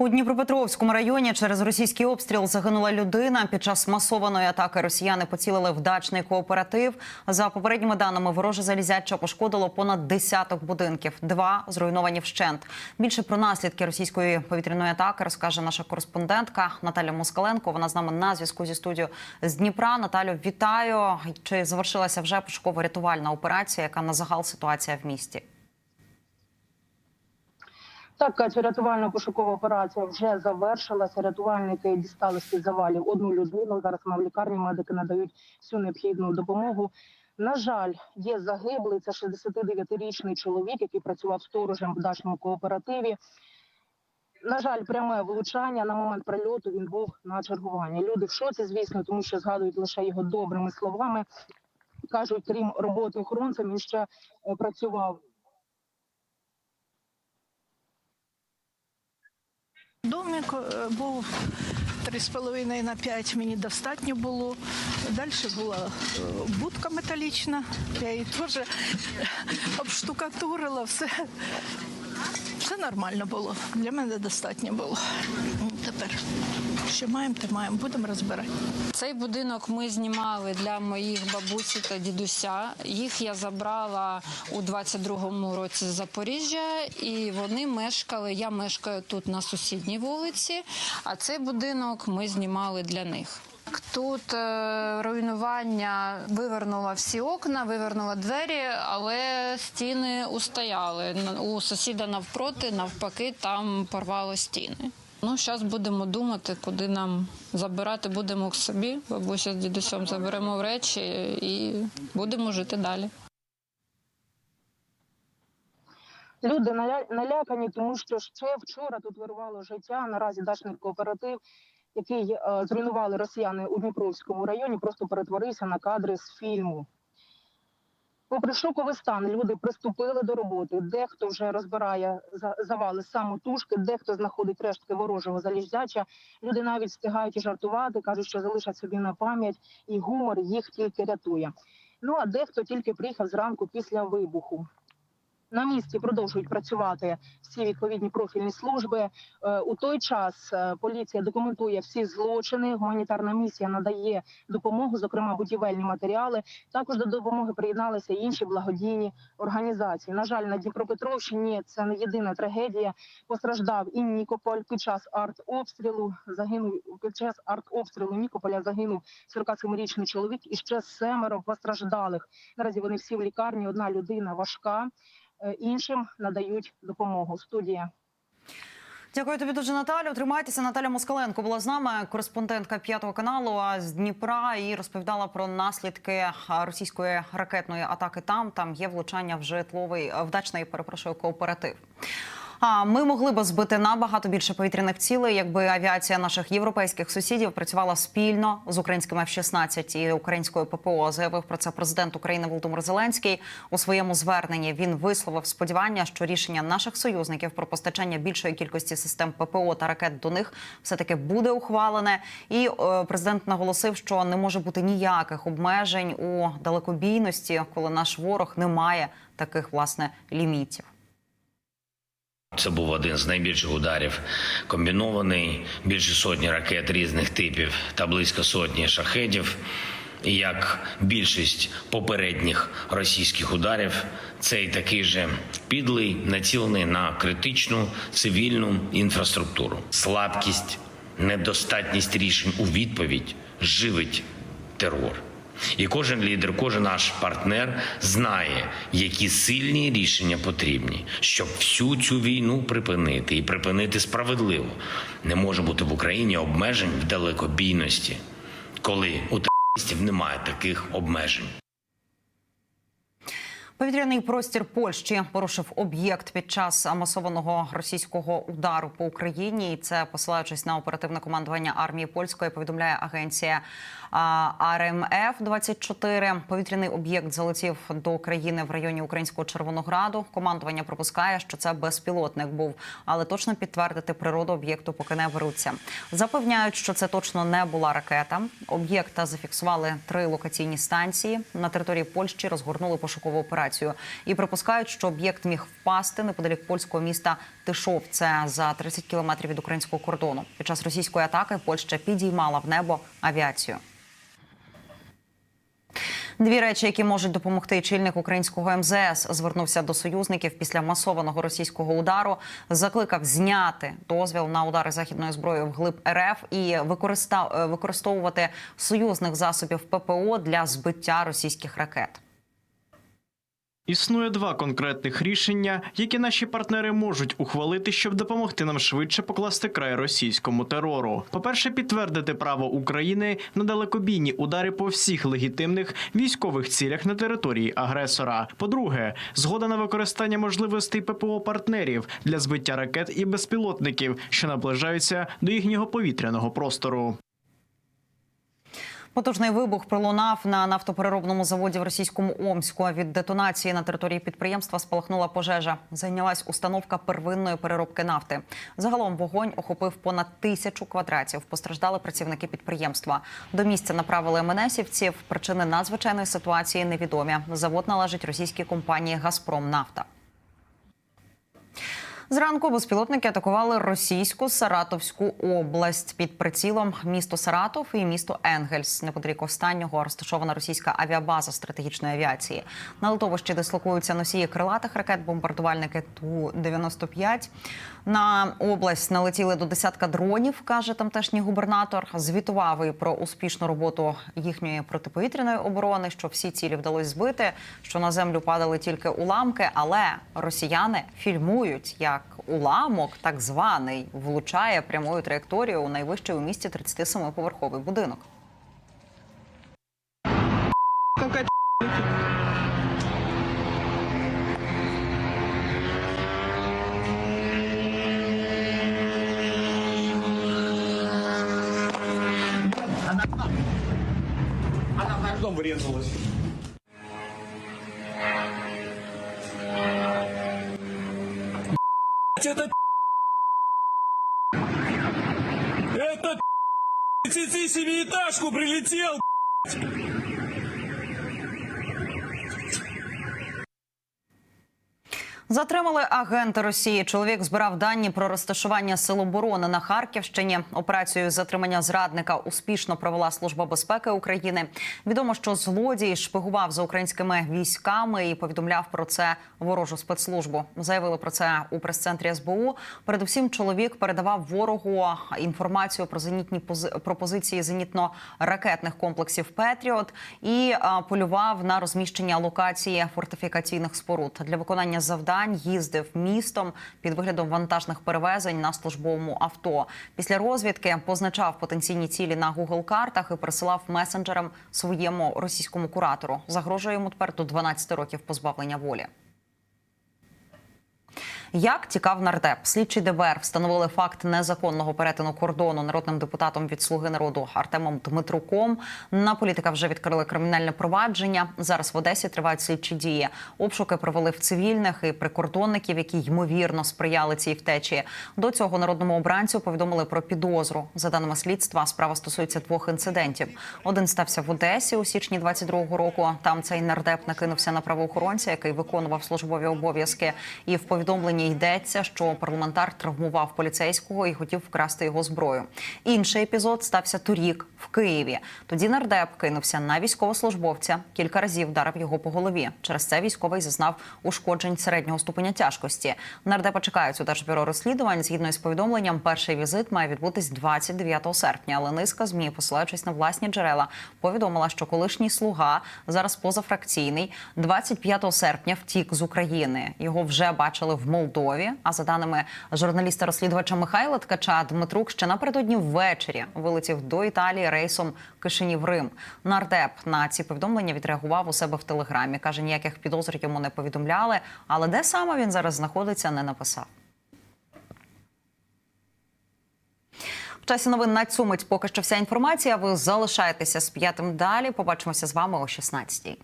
У Дніпропетровському районі через російський обстріл загинула людина. Під час масованої атаки росіяни поцілили в дачний кооператив. За попередніми даними, вороже залізяча пошкодило понад десяток будинків. Два зруйновані вщент. Більше про наслідки російської повітряної атаки розкаже наша кореспондентка Наталя Москаленко. Вона з нами на зв'язку зі студією з Дніпра. Наталю, вітаю. Чи завершилася вже пошуково-рятувальна операція? Яка на загал ситуація в місті? Так, Катя, рятувально-пошукова операція вже завершилася. Рятувальники дістали з під завалів одну людину. Зараз вона в лікарні медики надають всю необхідну допомогу. На жаль, є загиблий. Це 69-річний чоловік, який працював сторожем в дачному кооперативі. На жаль, пряме влучання на момент прильоту він був на чергуванні. Люди в шоці, звісно, тому що згадують лише його добрими словами. Кажуть, крім роботи охоронцем, він ще е, працював Домик е, був 3,5 на 5 мені достатньо було. Далі була е, будка металічна, я її теж обштукатурила, все. Все нормально було. Для мене достатньо було. Ну, Тепер що маємо, те маємо. Будемо розбирати. Цей будинок ми знімали для моїх бабусі та дідуся. Їх я забрала у 22-му році з Запоріжжя, і вони мешкали. Я мешкаю тут на сусідній вулиці, а цей будинок ми знімали для них. Тут е, руйнування вивернуло всі окна, вивернуло двері, але стіни устояли. У сусіда навпроти, навпаки, там порвало стіни. Ну, зараз будемо думати, куди нам забирати будемо к собі. Бабуся з дідусем заберемо в речі і будемо жити далі. Люди наля- налякані, тому що ще вчора тут вирвало життя. Наразі дачний кооператив, який е, зруйнували росіяни у Дніпровському районі, просто перетворився на кадри з фільму. Попри шоковий стан, люди приступили до роботи. Дехто вже розбирає завали самотужки, дехто знаходить рештки ворожого заліждяча. Люди навіть встигають і жартувати, кажуть, що залишать собі на пам'ять, і гумор їх тільки рятує. Ну а дехто тільки приїхав зранку після вибуху. На місці продовжують працювати всі відповідні профільні служби. Е, У той час е, поліція документує всі злочини. Гуманітарна місія надає допомогу, зокрема будівельні матеріали. Також до допомоги приєдналися інші благодійні організації. На жаль, на Дніпропетровщині це не єдина трагедія. Постраждав і Нікополь під час артобстрілу. Загинув під час артобстрілу Нікополя. Загинув 47-річний чоловік і ще семеро постраждалих. Наразі вони всі в лікарні. Одна людина важка. Е, Іншим надають допомогу. Студія. Дякую тобі дуже, Наталю. Тримайтеся. Наталя Москаленко була з нами, кореспондентка п'ятого каналу з Дніпра, і розповідала про наслідки російської ракетної атаки. Там там є влучання в житловий вдачний перепрошую, кооператив. А ми могли би збити набагато більше повітряних цілей, якби авіація наших європейських сусідів працювала спільно з українськими F-16 і українською ППО. Заявив про це президент України Володимир Зеленський у своєму зверненні. Він висловив сподівання, що рішення наших союзників про постачання більшої кількості систем ППО та ракет до них все таки буде ухвалене. І е, президент наголосив, що не може бути ніяких обмежень у далекобійності, коли наш ворог не має таких власне лімітів. Це був один з найбільших ударів. Комбінований більше сотні ракет різних типів та близько сотні шахедів. І як більшість попередніх російських ударів, цей такий же підлий, націлений на критичну цивільну інфраструктуру. Слабкість, недостатність рішень у відповідь живить терор. І кожен лідер, кожен наш партнер знає, які сильні рішення потрібні, щоб всю цю війну припинити і припинити справедливо. Не може бути в Україні обмежень в далекобійності, коли у терористів немає таких обмежень. Повітряний простір Польщі порушив об'єкт під час масованого російського удару по Україні. І це посилаючись на оперативне командування армії польської, повідомляє агенція РМФ 24 Повітряний об'єкт залетів до країни в районі українського Червонограду. Командування пропускає, що це безпілотник був, але точно підтвердити природу об'єкту поки не беруться. Запевняють, що це точно не була ракета. Об'єкта зафіксували три локаційні станції на території Польщі. Розгорнули пошукову операцію. Операцію і припускають, що об'єкт міг впасти неподалік польського міста Тишов. Це за 30 кілометрів від українського кордону. Під час російської атаки Польща підіймала в небо авіацію. Дві речі, які можуть допомогти чільник українського МЗС, звернувся до союзників після масованого російського удару. Закликав зняти дозвіл на удари західною зброєю вглиб РФ і використовувати союзних засобів ППО для збиття російських ракет. Існує два конкретних рішення, які наші партнери можуть ухвалити, щоб допомогти нам швидше покласти край російському терору. По-перше, підтвердити право України на далекобійні удари по всіх легітимних військових цілях на території агресора. По-друге, згода на використання можливостей ППО партнерів для збиття ракет і безпілотників, що наближаються до їхнього повітряного простору. Потужний вибух пролунав на нафтопереробному заводі в російському Омську. Від детонації на території підприємства спалахнула пожежа. Зайнялась установка первинної переробки нафти. Загалом вогонь охопив понад тисячу квадратів. Постраждали працівники підприємства. До місця направили МНСівців. Причини надзвичайної ситуації невідомі. Завод належить російській компанії Газпром Нафта. Зранку безпілотники атакували російську Саратовську область під прицілом місто Саратов і місто Енгельс. Неподалік останнього розташована російська авіабаза стратегічної авіації. На литовищі дислокуються носії крилатих ракет, бомбардувальники Ту-95. На область налетіли до десятка дронів, каже тамтешній губернатор. Звітував і про успішну роботу їхньої протиповітряної оборони, що всі цілі вдалося збити, що на землю падали тільки уламки, але росіяни фільмують, як уламок, так званий, влучає прямою траєкторією у найвищий у місті 37-поверховий будинок. Потом врезалась. Семиэтажку прилетел. Затримали агента Росії. Чоловік збирав дані про розташування сил оборони на Харківщині. Операцію затримання зрадника успішно провела служба безпеки України. Відомо, що злодій шпигував за українськими військами і повідомляв про це ворожу спецслужбу. Заявили про це у прес-центрі СБУ. Передусім, чоловік передавав ворогу інформацію про зенітні пози- про позиції зенітно-ракетних комплексів Петріот і полював на розміщення локації фортифікаційних споруд для виконання завдань. Їздив містом під виглядом вантажних перевезень на службовому авто. Після розвідки позначав потенційні цілі на Google картах і присилав месенджерам своєму російському куратору. Загрожує йому тепер до 12 років позбавлення волі. Як тікав нардеп, слідчі ДБР встановили факт незаконного перетину кордону народним депутатом від слуги народу Артемом Дмитруком. На політика вже відкрили кримінальне провадження. Зараз в Одесі тривають слідчі дії. Обшуки провели в цивільних і прикордонників, які ймовірно сприяли цій втечі. До цього народному обранцю повідомили про підозру. За даними слідства, справа стосується двох інцидентів. Один стався в Одесі у січні 22-го року. Там цей нардеп накинувся на правоохоронця, який виконував службові обов'язки. І в повідомленні йдеться, що парламентар травмував поліцейського і хотів вкрасти його зброю. Інший епізод стався торік в Києві. Тоді нардеп кинувся на військовослужбовця, кілька разів вдарив його по голові. Через це військовий зазнав ушкоджень середнього ступеня тяжкості. Нардепа чекають у Держбюро розслідувань. Згідно із повідомленням, перший візит має відбутись 29 серпня. Але низка змі, посилаючись на власні джерела, повідомила, що колишній слуга зараз позафракційний 25 серпня втік з України. Його вже бачили в Молдові. А за даними журналіста-розслідувача Михайла Ткача, Дмитрук ще напередодні ввечері вилетів до Італії рейсом Кишинів Рим. Нардеп на ці повідомлення відреагував у себе в телеграмі. каже, ніяких підозр йому не повідомляли. Але де саме він зараз знаходиться, не написав. В часі новин на цю мить поки що вся інформація. Ви залишаєтеся з п'ятим далі. Побачимося з вами о 16-й.